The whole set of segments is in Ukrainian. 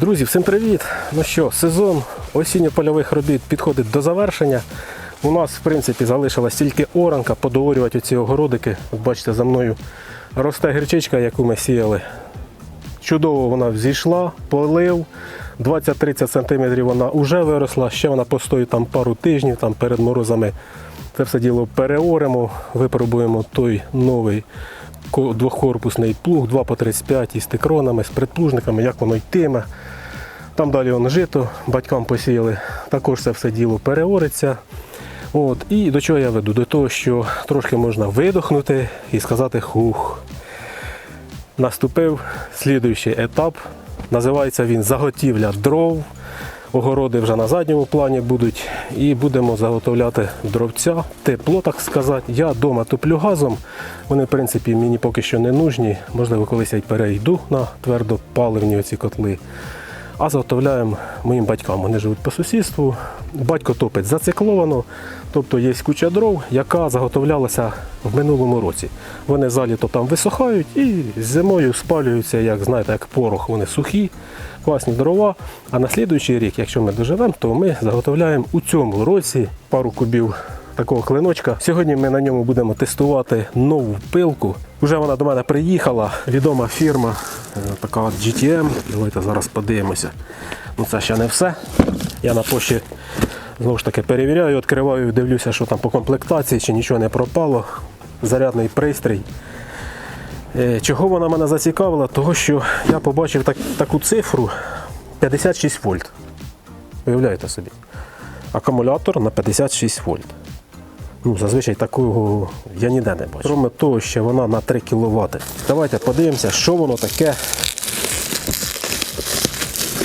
Друзі, всім привіт! Ну що, сезон осінньо-польових робіт підходить до завершення. У нас, в принципі, залишилась тільки оранка, подоворювати оці огородики. От бачите, за мною росте гірчичка, яку ми сіяли. Чудово вона взійшла, полив. 20-30 см вона вже виросла, ще вона постоїть там пару тижнів там перед морозами. Це все діло переоремо, випробуємо той новий двохкорпусний плуг 2 по 35 із тикронами, з предплужниками, як воно йтиме. Там далі воно жито, батькам посіяли. Також це все діло переориться. От. І до чого я веду? До того, що трошки можна видохнути і сказати хух. Наступив слідуючий етап. Називається він заготівля дров. Огороди вже на задньому плані будуть. І будемо заготовляти дровця. Тепло, так сказати. Я вдома туплю газом. Вони, в принципі, мені поки що не нужні. Можливо, колись я й перейду на твердопаливні оці котли. А заготовляємо моїм батькам. Вони живуть по сусідству. Батько топить зацикловано, тобто є куча дров, яка заготовлялася в минулому році. Вони за літо там висохають і зимою спалюються, як знаєте, як порох. Вони сухі, класні дрова. А на слідуючий рік, якщо ми доживемо, то ми заготовляємо у цьому році пару кубів такого клиночка. Сьогодні ми на ньому будемо тестувати нову пилку. Вже вона до мене приїхала, відома фірма, е, така от GTM. Давайте зараз подивимося. Ну це ще не все. Я на пошті знову ж таки перевіряю, відкриваю, дивлюся, що там по комплектації, чи нічого не пропало. Зарядний пристрій. Е, Чого вона мене зацікавила? Того, що я побачив так, таку цифру 56 вольт. Уявляєте собі. Акумулятор на 56 вольт. Ну, зазвичай такого я ніде не бачу. Кроме того, що вона на 3 кВт. Давайте подивимося, що воно таке.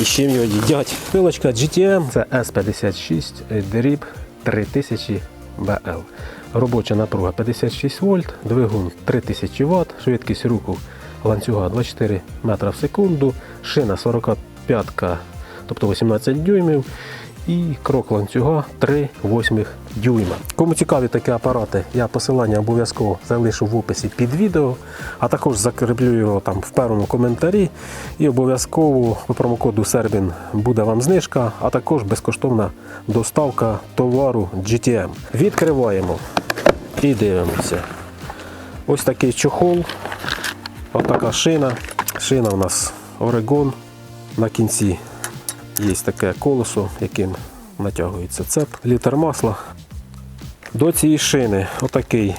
І з чим його їдять. Пилочка GTM це S56 дріб 3000 BL. Робоча напруга 56 вольт, двигун 3000 Вт, швидкість руху ланцюга 24 метра в секунду, шина 45, тобто 18 дюймів. І крок ланцюга 3 восьмих дюйма. Кому цікаві такі апарати, я посилання обов'язково залишу в описі під відео, а також закріплю його там в першому коментарі. І обов'язково по промокоду Serbin буде вам знижка, а також безкоштовна доставка товару GTM. Відкриваємо і дивимося. Ось такий чохол, отака шина. Шина у нас Oregon на кінці Є таке колесо, яким натягується цеп, літр масла. До цієї шини отакий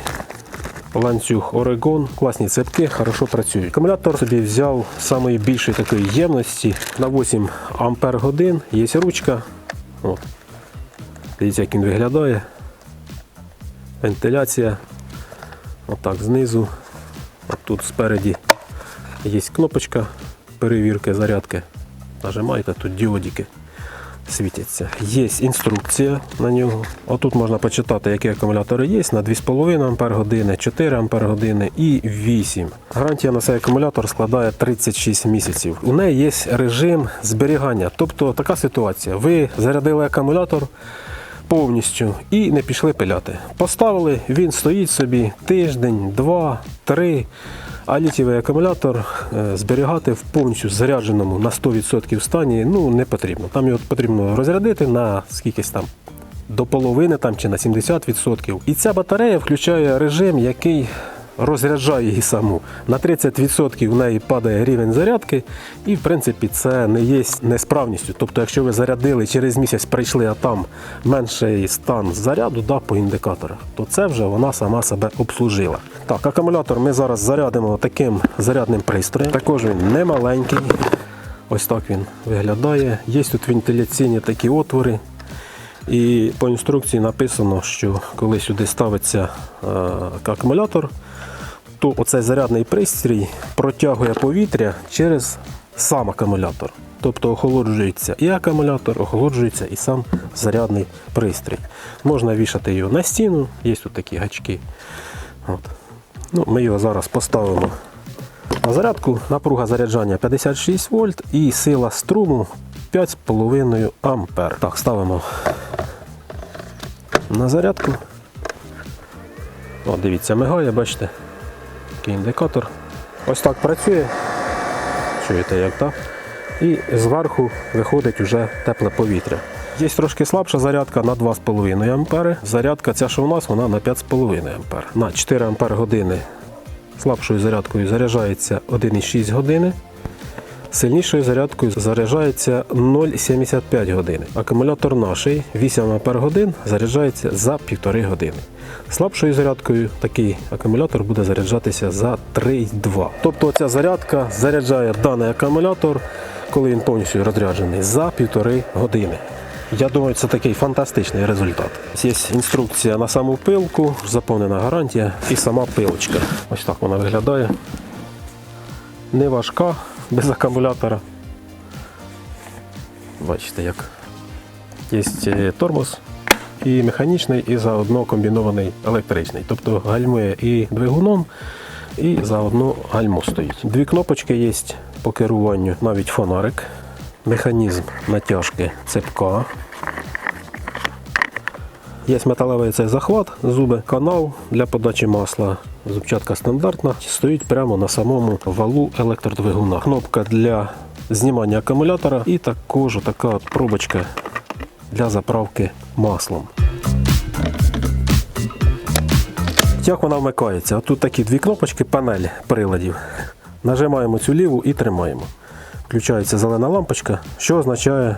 ланцюг Oregon, класні цепки, хорошо працюють. Акумулятор собі взяв самої більшої такої ємності на 8 ампер годин. Є ручка. От. Дивіться, як він виглядає. Вентиляція. Отак знизу. От тут спереді є кнопочка перевірки зарядки. Нажимаєте, тут діодики світяться. Є інструкція на нього. Отут можна почитати, які акумулятори є на 2,5 Ампер години, 4 Ампер години і 8. Гарантія на цей акумулятор складає 36 місяців. У неї є режим зберігання. Тобто така ситуація. Ви зарядили акумулятор повністю і не пішли пиляти. Поставили, він стоїть собі тиждень, два, три. А літієвий акумулятор е, зберігати в повністю зарядженому на 100% стані ну, не потрібно. Там його потрібно розрядити на скількись там до половини там, чи на 70%. І ця батарея включає режим, який розряджає її саму. На 30% в неї падає рівень зарядки, і в принципі це не є несправністю. Тобто, якщо ви зарядили через місяць прийшли, а там менший стан заряду да, по індикаторах, то це вже вона сама себе обслужила. Так, акумулятор ми зараз зарядимо таким зарядним пристроєм. Також він не маленький. Ось так він виглядає. Є тут вентиляційні такі отвори. І по інструкції написано, що коли сюди ставиться е, акумулятор, то оцей зарядний пристрій протягує повітря через сам акумулятор. Тобто охолоджується і акумулятор, охолоджується і сам зарядний пристрій. Можна вішати його на стіну, є тут такі гачки. От. Ну, ми його зараз поставимо на зарядку. Напруга заряджання 56 вольт і сила струму 5,5 ампер. Так, ставимо на зарядку. О, дивіться, мигає, бачите, такий індикатор. Ось так працює. Чуєте, як так? і зверху виходить вже тепле повітря. Є трошки слабша зарядка на 2,5 ампери. Зарядка ця, що у нас, вона на 5,5 ампер. На 4 ампер години слабшою зарядкою заряджається 1,6 години. Сильнішою зарядкою заряджається 0,75 години. Акумулятор наший 8 Ампер годин заряджається за 1,5 години. Слабшою зарядкою такий акумулятор буде заряджатися за 3,2. Тобто ця зарядка заряджає даний акумулятор, коли він повністю розряджений, за 1,5 години. Я думаю, це такий фантастичний результат. Є інструкція на саму пилку, заповнена гарантія і сама пилочка. Ось так вона виглядає не важка, без акумулятора. Бачите, як є е, тормоз і механічний, і заодно комбінований електричний. Тобто гальмує і двигуном, і заодно гальмо стоїть. Дві кнопочки є по керуванню, навіть фонарик, механізм натяжки цепка. Є металевий цей захват, зуби, канал для подачі масла. Зубчатка стандартна, стоїть прямо на самому валу електродвигуна. Кнопка для знімання акумулятора і також така от пробочка для заправки маслом. Як вона вмикається? Тут такі дві кнопочки, панель приладів. Нажимаємо цю ліву і тримаємо. Включається зелена лампочка, що означає,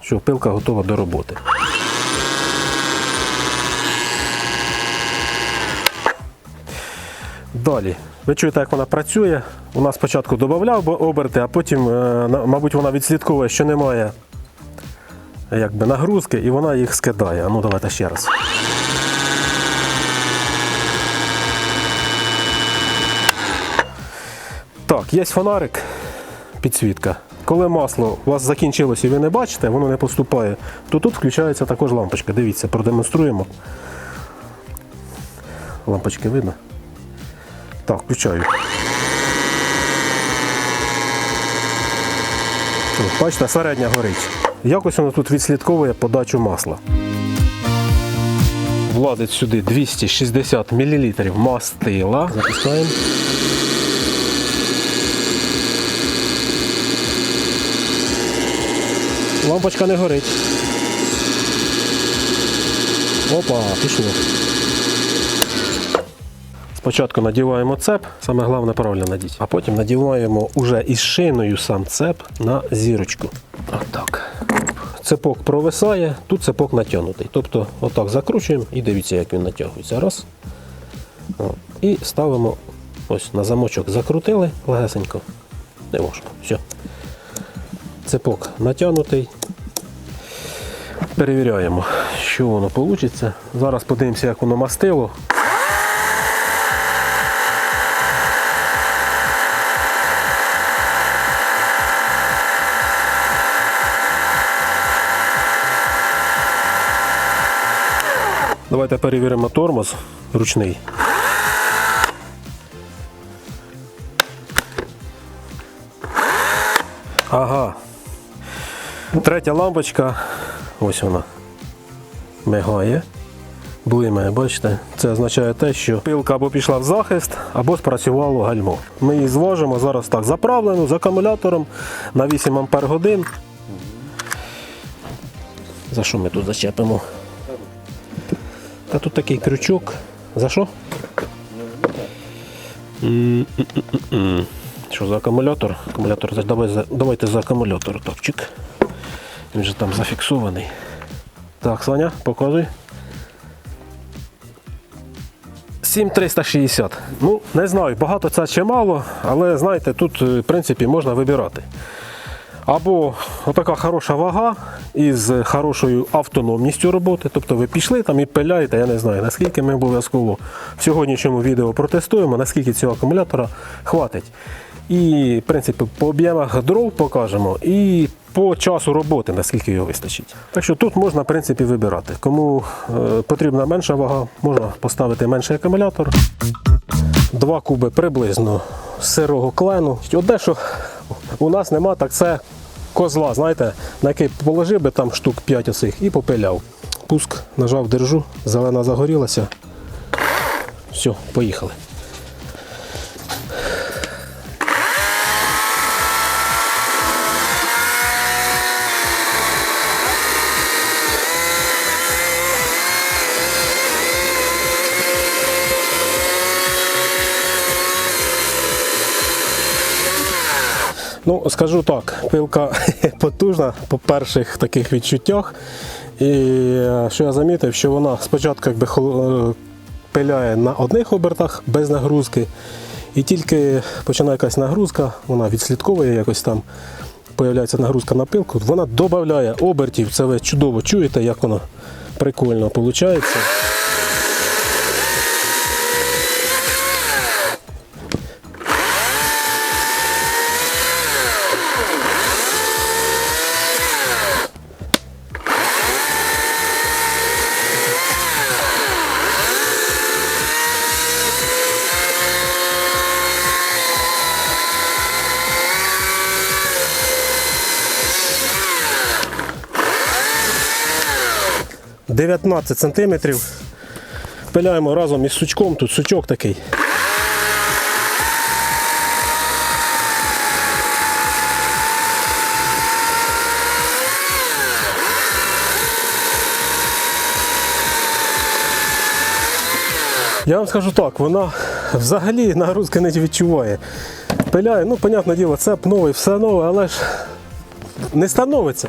що пилка готова до роботи. Далі. Ви чуєте, як вона працює. У нас спочатку додавав оберти, а потім, е, мабуть, вона відслідковує, що немає якби, нагрузки, і вона їх скидає. Ну, давайте ще раз. Так, є фонарик, підсвітка. Коли масло у вас закінчилось і ви не бачите, воно не поступає, то тут включається також лампочка. Дивіться, продемонструємо. Лампочки видно? Так, включаю. Бачите, середня горить. Якось воно тут відслідковує подачу масла. Влазить сюди 260 мл мастила. Запускаємо. Лампочка не горить. Опа, пішло. Спочатку надіваємо цеп, саме головне правильно надіть, а потім надіваємо уже із шиною сам цеп на зірочку. Отак. Цепок провисає, тут цепок натягнутий. Тобто отак закручуємо і дивіться, як він натягується. Раз. І ставимо ось на замочок закрутили легесенько. Не важко. Все. Цепок натягнутий. Перевіряємо, що воно вийде. Зараз подивимося, як воно мастило. Давайте перевіримо тормоз ручний. Ага. Третя лампочка. Ось вона. Мигає. Блимає, бачите? Це означає те, що пилка або пішла в захист, або спрацювало гальмо. Ми її зважимо зараз так заправлену з акумулятором на 8 Ампер годин. За що ми тут зачепимо? Та тут такий крючок. За що? Що за акумулятор? Акумулятор, давай, давайте за акумулятор. Так, чик. Він же там зафіксований. Так, Саня, показуй. 7360. Ну, не знаю, багато це чи мало, але знаєте, тут е, в принципі можна вибирати. Або отака хороша вага із хорошою автономністю роботи. Тобто ви пішли там і пиляєте, я не знаю, наскільки ми обов'язково в сьогоднішньому відео протестуємо, наскільки цього акумулятора хватить. І, в принципі, по об'ємах дров покажемо і по часу роботи, наскільки його вистачить. Так що тут можна, в принципі, вибирати. Кому е, потрібна менша вага, можна поставити менший акумулятор. Два куби приблизно сирого клену. Одне, що у нас нема, так це козла, знаєте, на який положив би там штук 5 оцих і попиляв. Пуск, нажав, держу, зелена загорілася. Все, поїхали. Ну, скажу так, пилка потужна по перших таких відчуттях. І е, що я замітив, що вона спочатку якби е, пиляє на одних обертах без нагрузки. І тільки починає якась нагрузка, вона відслідковує якось там. Появляється нагрузка на пилку, вона додає обертів. Це ви чудово чуєте, як воно прикольно виходить. – 19 сантиметрів. Пиляємо разом із сучком, тут сучок такий. Я вам скажу так, вона взагалі нагрузки не відчуває. Пиляє, ну, понятне діло, цеп новий, все нове, але ж не становиться.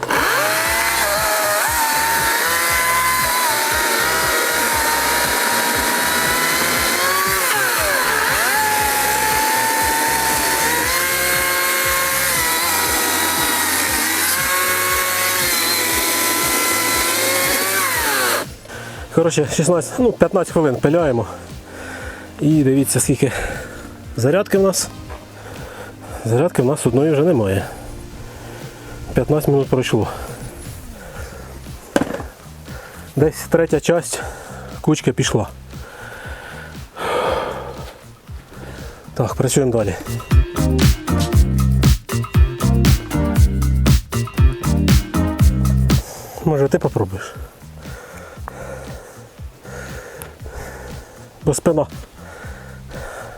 Коротше, 16, ну, 15 хвилин пиляємо. І дивіться, скільки зарядки в нас. Зарядки в нас одної вже немає. 15 минут пройшло. Десь третя часть кучки пішла. Так, працюємо далі. Може ти попробуєш? Бо спина.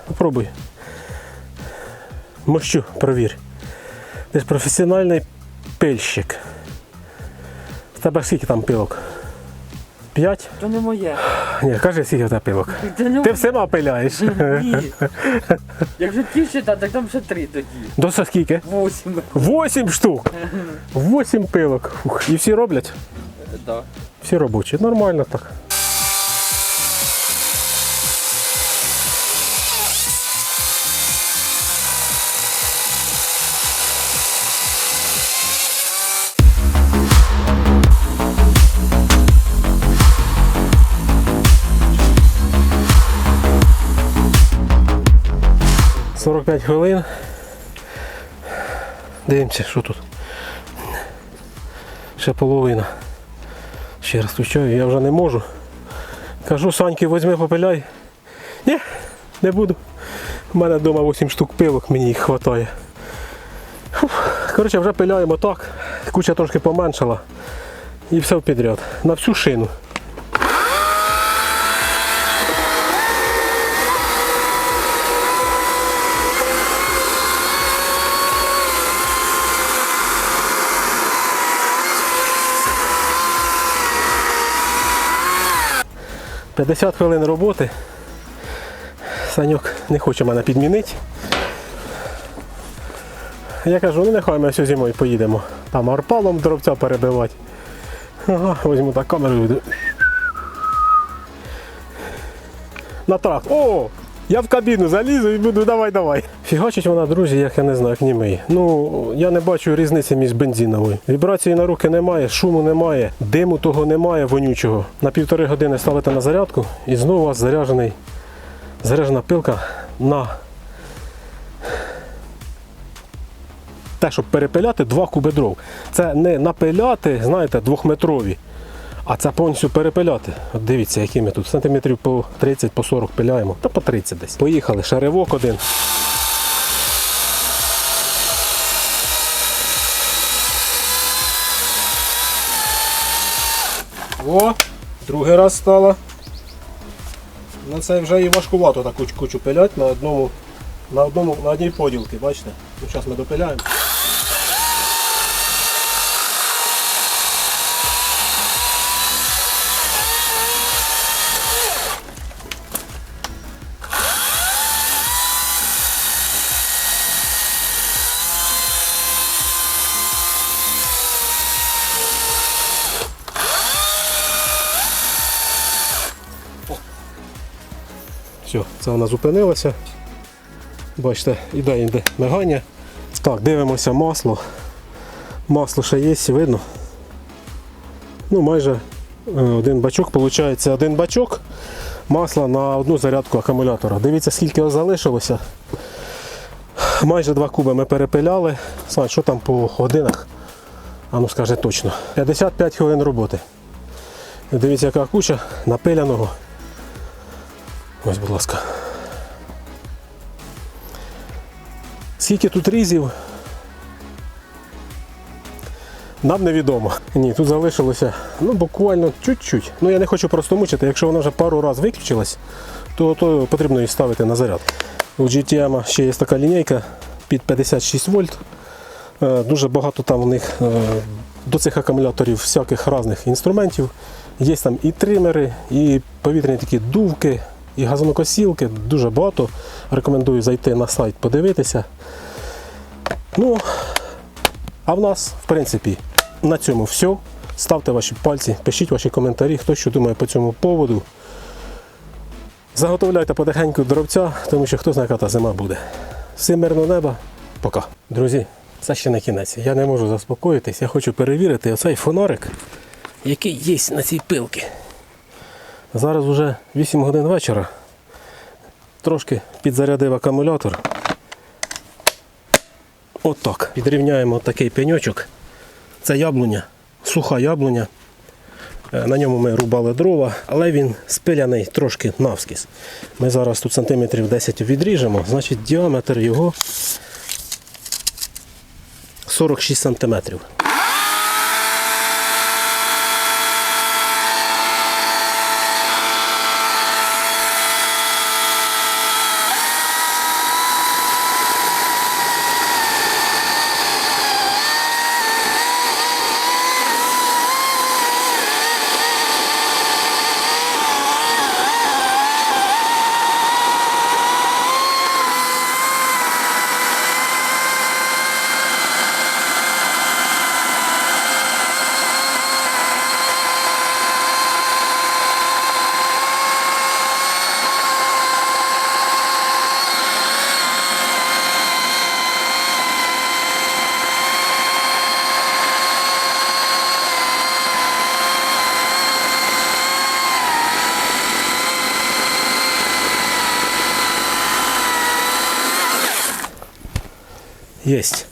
Попробуй. Мощу, провір. Ти ж професіональний пильщик. В тебе скільки там пилок? П'ять? То не моє. Ні, кажи, скільки в тебе пилок. Це не Ти всіма пиляєш. Ні. Якщо ті считати, так там ще три тоді. До скільки? Восім. Восім штук. Восім пилок. Фух. І всі роблять? Да. Всі робочі. Нормально так. Сорок п'ять хвилин. Дивимося, що тут. Ще половина. Ще раз стучаю, я вже не можу. Кажу, Саньки, візьми, попиляй. Ні, не буду. У мене вдома 8 штук пилок, мені їх вистачає. Коротше, вже пиляємо так. Куча трошки поменшала. І все підряд. На всю шину. – 50 хвилин роботи. Саньок не хоче мене підмінити. Я кажу, ну нехай ми всю зимою поїдемо. Там арпалом дробця перебивати. Ага, Возьму так камеру. На тракт. О! Я в кабіну залізу і буду давай, давай. Фігачить вона, друзі, як я не знаю, як німий. Ну, я не бачу різниці між бензиновою. Вібрації на руки немає, шуму немає, диму того немає, вонючого. На півтори години ставите на зарядку і знову у вас заряджений, заряджена пилка на те, щоб перепиляти два куби дров. Це не напиляти, знаєте, двохметрові, а це повністю перепиляти. От дивіться, які ми тут сантиметрів по 30, по 40 пиляємо, та по 30 десь. Поїхали, шаривок один. О, другий раз стало. На це вже і важкувато таку кучу пилять на одному, на одному, на одній поділці, бачите? Ну, зараз ми допиляємо. Все, це вона зупинилася. Бачите, іде йде мигання. Так, дивимося масло. Масло ще є, видно. Ну, майже е, один бачок, виходить, один бачок масла на одну зарядку акумулятора. Дивіться, скільки його залишилося. Майже два куби ми перепиляли. Слава, що там по годинах? А ну скаже точно. 55 хвилин роботи. Дивіться, яка куча напиляного. Ось, будь ласка. Скільки тут різів? Нам невідомо. Ні, тут залишилося ну, буквально чуть-чуть. Ну я не хочу просто мучити. Якщо вона вже пару разів виключилась, то, то потрібно її ставити на заряд. У GTM ще є така лінійка під 56 вольт. Е, Дуже багато там в них е, до цих акумуляторів всяких різних інструментів. Є там і тримери, і повітряні такі дувки, і газонокосілки. Дуже багато. Рекомендую зайти на сайт, подивитися. Ну, а в нас, в принципі, на цьому все. Ставте ваші пальці, пишіть ваші коментарі, хто що думає по цьому поводу. Заготовляйте потихеньку дровця, тому що хто знає, яка та зима буде. Всім мирного неба, пока. Друзі, це ще не кінець. Я не можу заспокоїтись. Я хочу перевірити оцей фонарик, який є на цій пилці. Зараз вже 8 годин вечора. Трошки підзарядив акумулятор. Отак. Підрівняємо такий пеньочок. Це яблуня, суха яблуня. Е, На ньому ми рубали дрова, але він спиляний трошки навскіз. Ми зараз тут сантиметрів 10 відріжемо, значить діаметр його 46 сантиметрів. Єсть.